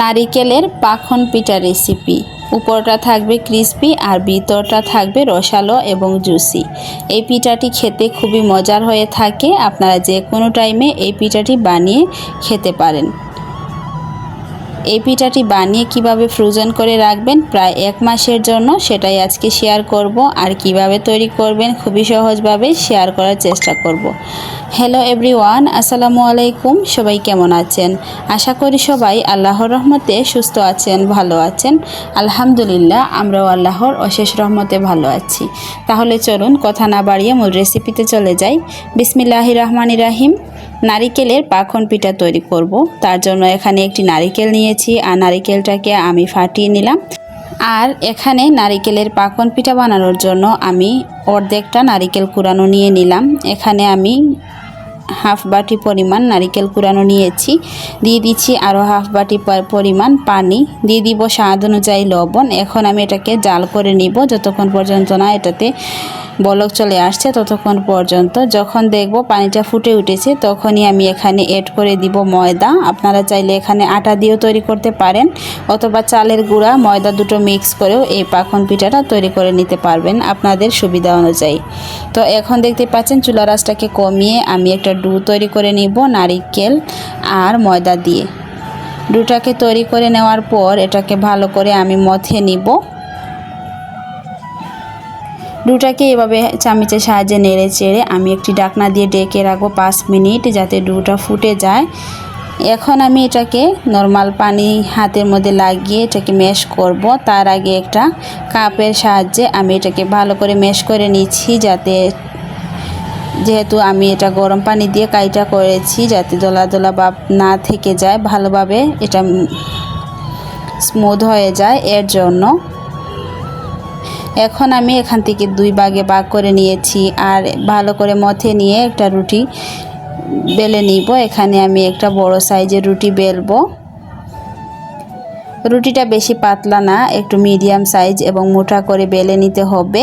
নারিকেলের পাখন পিঠা রেসিপি উপরটা থাকবে ক্রিস্পি আর ভিতরটা থাকবে রসালো এবং জুসি এই পিঠাটি খেতে খুবই মজার হয়ে থাকে। আপনারা যে কোনো টাইমে এই পিঠাটি বানিয়ে খেতে পারেন। এই পিঠাটি বানিয়ে কীভাবে ফ্রোজেন করে রাখবেন প্রায় এক মাসের জন্য সেটাই আজকে শেয়ার করব। আর কীভাবে তৈরি করবেন খুবই সহজভাবে শেয়ার করার চেষ্টা করব। হ্যালো এভরিওয়ান আসসালামু আলাইকুম, সবাই কেমন আছেন? আশা করি সবাই আল্লাহর রহমতে সুস্থ আছেন, ভালো আছেন। আলহামদুলিল্লাহ, আমরাও আল্লাহর অশেষ রহমতে ভালো আছি। তাহলে চলুন কথা না বাড়িয়ে মূল রেসিপিতে চলে যাই। বিসমিল্লাহি রহমান রাহিম। নারিকেলের পাখন পিঠা তৈরি করব। তার জন্য এখানে একটি নারিকেল নিয়েছি। আর নারিকেলটাকে আমি ফাটিয়ে নিলাম। আর এখানে নারিকেলের পাখন পিঠা বানানোর জন্য আমি অর্ধেকটা নারিকেল কুড়ানো নিয়ে নিলাম। এখানে আমি হাফ বাটি পরিমাণ নারিকেল কুড়ানো নিয়েছি। দিয়ে দিচ্ছি আরও হাফ বাটি পর- পরিমাণ পানি। দিয়ে দিব স্বাদ অনুযায়ী লবণ। এখন আমি এটাকে জাল করে নিব। যতক্ষণ পর্যন্ত না এটাতে বলক চলে আসছে, ততক্ষণ পর্যন্ত। যখন দেখব পানিটা ফুটে উঠেছে, তখনই আমি এখানে এড করে দিব ময়দা। আপনারা চাইলে এখানে আটা দিয়েও তৈরি করতে পারেন, অথবা চালের গুঁড়া, ময়দা দুটো মিক্স করেও এই পাখন পিঠাটা তৈরি করে নিতে পারবেন আপনাদের সুবিধা অনুযায়ী। তো এখন দেখতে পাচ্ছেন, চুলা রাসটাকে কমিয়ে আমি একটা ডু তৈরি করে নিব নারিকেল আর ময়দা দিয়ে। ডুটাকে তৈরি করে নেওয়ার পর এটাকে ভালো করে আমি মথে নিব। ডুটাকে এভাবে চামিচের সাহায্যে নেড়ে চেড়ে আমি একটি ডাকনা দিয়ে ডেকে রাখব পাঁচ মিনিট যাতে ডুটা ফুটে যায়। এখন আমি এটাকে নর্মাল পানি হাতের মধ্যে লাগিয়ে এটাকে ম্যাশ করব। তার আগে একটা কাপের সাহায্যে আমি এটাকে ভালো করে ম্যাশ করে নিচ্ছি যাতে যেহেতু আমি এটা গরম পানি দিয়ে কাইটা করেছি যাতে দোলা দোলা ভাব না থেকে যায়, ভালোভাবে এটা স্মুথ হয়ে যায় এর জন্য। এখন আমি এখান থেকে দুই ভাগে ভাগ করে নিয়েছি আর ভালো করে মথে নিয়ে একটা রুটি বেলে নিব। এখানে আমি একটা বড় সাইজের রুটি বেলবো। রুটিটা বেশি পাতলা না, একটু মিডিয়াম সাইজ এবং মোটা করে বেলে নিতে হবে।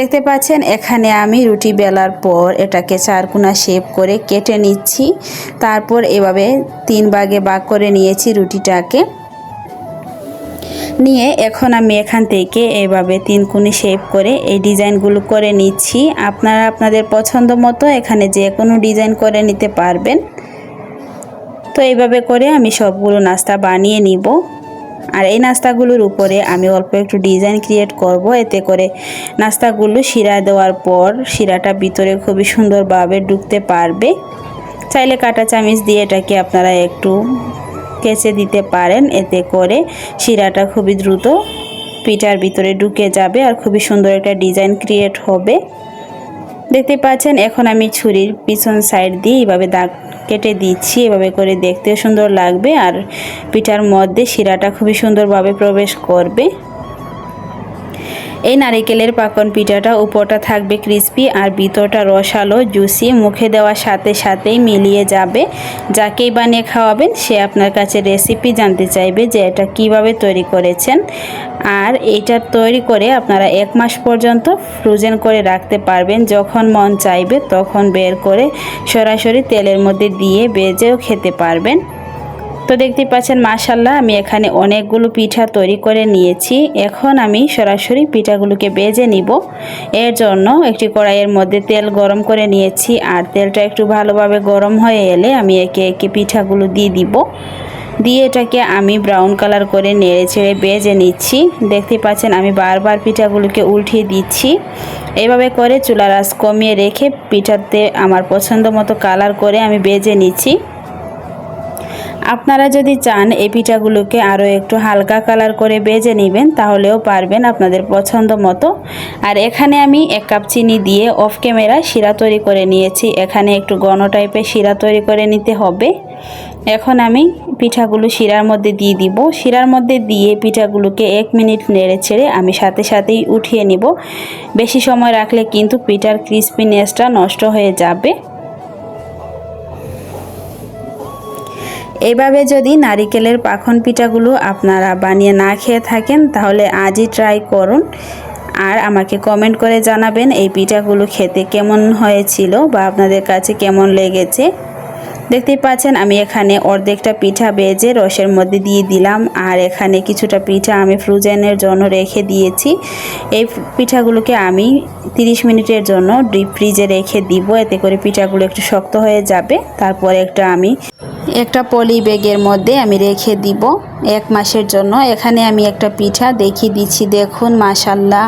দেখতে পাচ্ছেন, এখানে আমি রুটি বেলার পর এটাকে চারকোনা শেপ করে কেটে নিচ্ছি। তারপর এভাবে তিন ভাগে ভাগ করে নিয়েছি রুটিটাকে। নিয়ে এখন আমি এখান থেকে এইভাবে তিন কোণে শেপ করে এই ডিজাইনগুলো করে নিচ্ছি। আপনারা আপনাদের পছন্দ মতো এখানে যে কোনো ডিজাইন করে নিতে পারবেন। তো এইভাবে করে আমি সবগুলো নাস্তা বানিয়ে নিব। আর এই নাস্তাগুলোর উপরে আমি অল্প একটু ডিজাইন ক্রিয়েট করব। এতে করে নাস্তাগুলো শিরা দেওয়ার পর শিরাটা ভিতরে খুবই সুন্দরভাবে ঢুকতে পারবে। চাইলে কাটা চামিচ দিয়ে এটাকে আপনারা একটু কেচে দিতে পারেন। এতে করে শিরাটা খুবই দ্রুত পিঠার ভিতরে ঢুকে যাবে আর খুবই সুন্দর একটা ডিজাইন ক্রিয়েট হবে। দেখতে পাচ্ছেন, এখন আমি ছুরির পিছন সাইড দিয়ে এভাবে দাগ কেটে দিচ্ছি, এভাবে করে দেখতেও সুন্দর লাগবে আর পিঠার মধ্যে শিরাটা খুবই সুন্দরভাবে প্রবেশ করবে। এই নারিকেলের পাকন পিঠাটা উপরটা থাকবে ক্রিস্পি আর ভিতরটা রসালো জুসি মুখে দেওয়ার সাথে সাথেই মিলিয়ে যাবে। যাকেই বানিয়ে খাওয়াবেন, সে আপনার কাছে রেসিপি জানতে চাইবে যে এটা কীভাবে তৈরি করেছেন। আর এইটা তৈরি করে আপনারা এক মাস পর্যন্ত ফ্রোজেন করে রাখতে পারবেন। যখন মন চাইবে, তখন বের করে সরাসরি তেলের মধ্যে দিয়ে বেজেও খেতে পারবেন। তো দেখতে পাচ্ছেন মাশাল্লাহ আমি এখানে অনেকগুলো পিঠা তৈরি করে নিয়েছি। এখন আমি সরাসরি পিঠাগুলোকে বেজে নিব। এর জন্য একটি কড়াইয়ের মধ্যে তেল গরম করে নিয়েছি। আর তেলটা একটু ভালোভাবে গরম হয়ে এলে আমি একে একে পিঠাগুলো দিয়ে দিব। দিয়ে এটাকে আমি ব্রাউন কালার করে নেড়ে ছেড়ে বেজে নিচ্ছি। দেখতে পাচ্ছেন, আমি বারবার পিঠাগুলোকে উল্টিয়ে দিচ্ছি। এভাবে করে চুলার আঁচ কমিয়ে রেখে পিঠাতে আমার পছন্দ মতো কালার করে আমি বেজে নিচ্ছি। আপনারা যদি চান এই পিঠাগুলোকে আরও একটু হালকা কালার করে বেজে নেবেন, তাহলেও পারবেন আপনাদের পছন্দ মতো। আর এখানে আমি এক কাপ চিনি দিয়ে অফ ক্যামেরা শিরা তৈরি করে নিয়েছি। এখানে একটু ঘন টাইপের শিরা তৈরি করে নিতে হবে। এখন আমি পিঠাগুলো শিরার মধ্যে দিয়ে দিব। শিরার মধ্যে দিয়ে পিঠাগুলোকে এক মিনিট নেড়ে ছেড়ে আমি সাথে সাথেই উঠিয়ে নিব। বেশি সময় রাখলে কিন্তু পিঠার ক্রিসপিনেসটা নষ্ট হয়ে যাবে। এইভাবে যদি নারিকেলের পাখন পিঠাগুলো আপনারা বানিয়ে না খেয়ে থাকেন, তাহলে আজই ট্রাই করুন। আর আমাকে কমেন্ট করে জানাবেন এই পিঠাগুলো খেতে কেমন হয়েছিল বা আপনাদের কাছে কেমন লেগেছে। দেখতেই পাচ্ছেন, আমি এখানে অর্ধেকটা পিঠা বেজে রসের মধ্যে দিয়ে দিলাম। আর এখানে কিছুটা পিঠা আমি ফ্রোজেনের জন্য রেখে দিয়েছি। এই পিঠাগুলোকে আমি 30 মিনিটের জন্য ডিপ ফ্রিজে রেখে দিব। এতে করে পিঠাগুলো একটু শক্ত হয়ে যাবে। তারপর একটা আমি, একটা পলি ব্যাগের মধ্যে আমি রেখে দিব। এক মাসের জন্য। এখানে আমি একটা পিঠা দেখিয়ে দিচ্ছি। দেখুন মাশাল্লাহ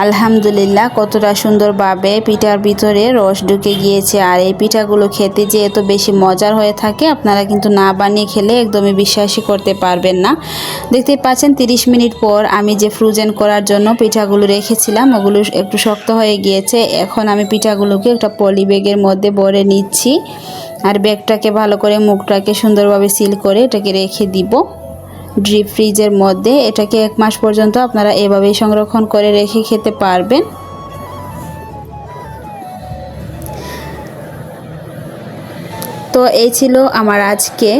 আলহামদুলিল্লাহ, কতটা সুন্দরভাবে পিঠার ভিতরে রস ঢুকে গিয়েছে। আর এই পিঠাগুলো খেতে যে এত বেশি মজার হয়ে থাকে, আপনারা কিন্তু না বানিয়ে খেলে একদমই বিশ্বাসই করতে পারবেন না। দেখতে পাচ্ছেন 30 মিনিট পর আমি যে ফ্রোজেন করার জন্য পিঠাগুলো রেখেছিলাম, ওগুলো একটু শক্ত হয়ে গিয়েছে। এখন আমি পিঠাগুলোকে একটা পলি ব্যাগের মধ্যে ভরে নিচ্ছি। আর ব্যাগটাকে ভালো করে মুখটাকে সুন্দরভাবে সিল করে এটাকে রেখে দিব। ডিপ ফ্রিজের মধ্যে এটাকে এক মাস পর্যন্ত আপনারা এভাবেই সংরক্ষণ করে রেখে খেতে পারবেন। তো এই ছিল আমার আজকে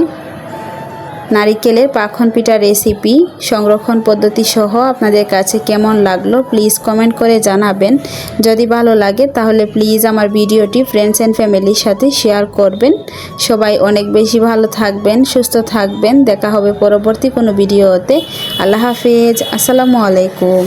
নারিকেলের পাখন পিঠা রেসিপি সংরক্ষণ পদ্ধতি সহ আপনাদের কাছে কেমন লাগল প্লিজ কমেন্ট করে জানাবেন। যদি ভালো লাগে, তাহলে প্লিজ আমার ভিডিওটি ফ্রেন্ডস অ্যান্ড ফ্যামিলির সাথে শেয়ার করবেন। সবাই অনেক বেশি ভালো থাকবেন, সুস্থ থাকবেন। দেখা হবে পরবর্তী কোনো ভিডিওতে। আল্লাহ হাফিজ। আসসালামু আলাইকুম।